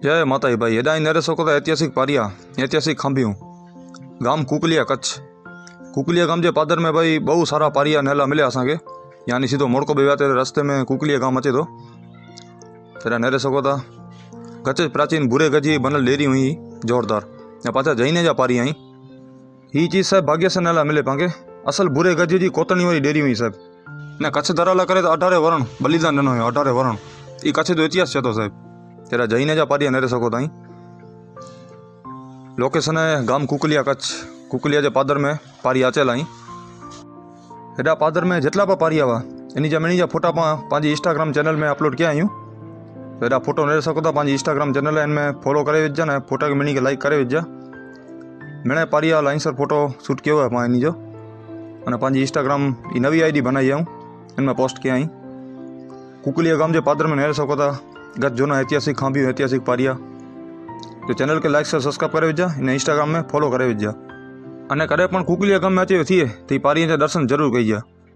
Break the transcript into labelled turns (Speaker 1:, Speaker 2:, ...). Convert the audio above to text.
Speaker 1: जय माता भाई हेदा नरे सोको ऐतिहासिक पारिया ऐतिहासिक खांबियों गाम कुकलिया कच्छ कुकलिया गाम के पादर में भाई बहुत सारा पारिया नेला मिले असा के यानी सीधो मोड़को बेवा तेरे रस्ते में कुकलिया गाम अचे तो तेरा नरे सोको कच्छ प्राचीन बुरे गजी बनल डेरी हुई जोरदार या पाचा जैन जा पारिया आई ही चीज़ साहब भाग्य से नेला मिले पाके असल बुरे गज की कोतनी वाली डेरी हुई साहब ने कच्छ दराला करे तो अठारह वरण बलिदान देना अठारह वरण ये कच्छ तो इतिहास चाहते साहब જરા જઈને જ પાડીએ નરે શકો અહીં લોકેશન હે ગામ કુકલિયા કચ્છ. કુકલિયા જે પાદર મેં પારી આચેલા અહીં એડા પાદર મેં જેટલા પણ પારી આવા, એની જે મેં જે ફોટા પણ પાંજી ઇન્સ્ટાગ્રામ ચેનલ મેં અપલોડ ક્યાં આવ્યું એડા ફોટો નરે શકો તો પાંજી ઇન્સ્ટાગ્રામ ચેનલ એને મેં ફોલો કરાવી જ ને, ફોટા મેં કે લાઈક કરાવી જ મેણે પારી આ લાઇનસર ફોટો શૂટ કેવો હે એની જો. અને પાંજી ઇન્સ્ટાગ્રામ એ નવી આઈડી બનાવી હું એમાં પોસ્ટ ક્યાં અહીં કુકલિયા ગામ જે પાદરમાં નેર શકો હતા नेरे सघो था गज जूना ऐतिहासिक खांबियूं ऐतिहासिक पारिया તો ચેનલ કે લાઈક સર સબસ્ક્રાઈબ કરી વિજા અને ઇન્સ્ટાગ્રામ में ફોલો કરી વિજા અને કદાચ પણ કુકલીયા ગામમાં અચે થઈએ તો એ પારીએ દર્શન જરૂર કહીજા